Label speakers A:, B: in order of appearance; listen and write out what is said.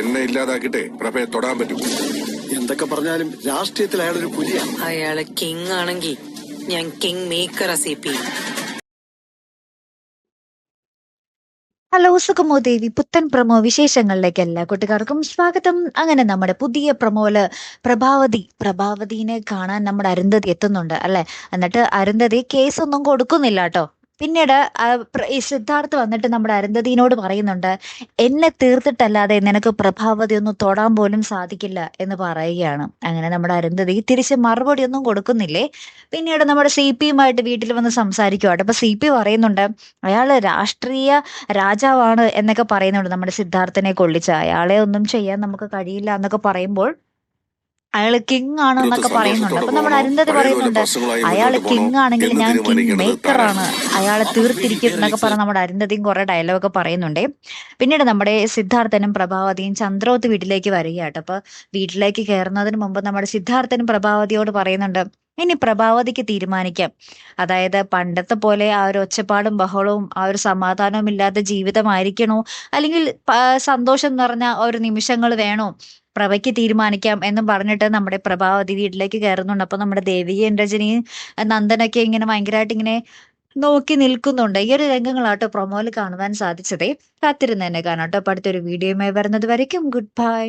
A: എന്നെ ഇല്ലാതാക്കിട്ടെ പ്രഭയെ തൊടാൻ പറ്റൂ.
B: എന്തൊക്കെ പറഞ്ഞാലും രാഷ്ട്രീയത്തിൽ അയാളൊരു പുലിയാണ്
C: അയാൾ കിങ് ആണെങ്കിൽ ഞാൻ king maker C P.
D: Hello സുഖമോ Devi പുത്തൻ പ്രമോ വിശേഷങ്ങളിലേക്ക് എല്ലാ കൂട്ടുകാർക്കും സ്വാഗതം. അങ്ങനെ നമ്മുടെ പുതിയ പ്രമോൽ പ്രഭാവതി പ്രഭാവതിനെ കാണാൻ നമ്മുടെ അരുന്ധതി എത്തുന്നുണ്ട് അല്ലെ? എന്നിട്ട് അരുന്ധതി കേസൊന്നും കൊടുക്കുന്നില്ല കേട്ടോ. പിന്നീട് ഈ സിദ്ധാർത്ഥ് വന്നിട്ട് നമ്മുടെ അരുന്ധതിനോട് പറയുന്നുണ്ട് എന്നെ തീർത്തിട്ടല്ലാതെ നിനക്ക് പ്രഭാവതി ഒന്നും തൊടാൻ പോലും സാധിക്കില്ല എന്ന് പറയുകയാണ്. അങ്ങനെ നമ്മുടെ അരുന്ധതി തിരിച്ച് മറുപടി ഒന്നും കൊടുക്കുന്നില്ലേ? പിന്നീട് നമ്മുടെ സി പിയുമായിട്ട് വീട്ടിൽ വന്ന് സംസാരിക്കുവാട്ടെ അപ്പൊ സി പി പറയുന്നുണ്ട് അയാൾ രാഷ്ട്രീയ രാജാവാണ് എന്നൊക്കെ പറയുന്നുണ്ട് നമ്മുടെ സിദ്ധാർത്ഥനെ കൊള്ളിച്ച്. അയാളെ ഒന്നും ചെയ്യാൻ നമുക്ക് കഴിയില്ല എന്നൊക്കെ പറയുമ്പോൾ അയാൾ കിങ് ആണ് എന്നൊക്കെ പറയുന്നുണ്ട്. അപ്പൊ നമ്മൾ അരുന്ധതി പറയുന്നുണ്ട് അയാൾ കിങ് ആണെങ്കിൽ ഞാൻ കിങ് മേക്കർ ആണ്. അയാളെ തീർത്തിരിക്കും എന്നൊക്കെ പറഞ്ഞ് നമ്മുടെ അരുന്ധതിയും കുറെ ഡയലോഗൊക്കെ പറയുന്നുണ്ടേ. പിന്നീട് നമ്മുടെ സിദ്ധാർത്ഥനും പ്രഭാവതിയും ചന്ദ്രോത്ത് വീട്ടിലേക്ക് വരികയാട്ടോ. അപ്പൊ വീട്ടിലേക്ക് കയറുന്നതിന് മുമ്പ് നമ്മുടെ സിദ്ധാർത്ഥനും പ്രഭാവതിയോട് പറയുന്നുണ്ട് ഇനി പ്രഭാവതിക്ക് തീരുമാനിക്കാം. അതായത് പണ്ടത്തെ പോലെ ആ ഒരു ഒച്ചപ്പാടും ബഹളവും ആ ഒരു സമാധാനവും ഇല്ലാത്ത ജീവിതമായിരിക്കണോ? അല്ലെങ്കിൽ സന്തോഷം നിറഞ്ഞ ഒരു നിമിഷങ്ങൾ വേണോ? പ്രഭയ്ക്ക് തീരുമാനിക്കാം എന്ന് പറഞ്ഞിട്ട് നമ്മുടെ പ്രഭാവതി വീട്ടിലേക്ക് കയറുന്നുണ്ട്. അപ്പൊ നമ്മുടെ ദേവികയും രജനിയും നന്ദനൊക്കെ ഇങ്ങനെ ഭയങ്കരമായിട്ട് ഇങ്ങനെ നോക്കി നിൽക്കുന്നുണ്ട്. ഈ ഒരു രംഗങ്ങളാട്ടോ പ്രൊമോയിൽ കാണുവാൻ സാധിച്ചതേ. കാത്തിരുന്ന് തന്നെ കാണാട്ടോ അപ്പൊ അടുത്തൊരു വീഡിയോയുമായി വരുന്നത് വരയ്ക്കും. Good bye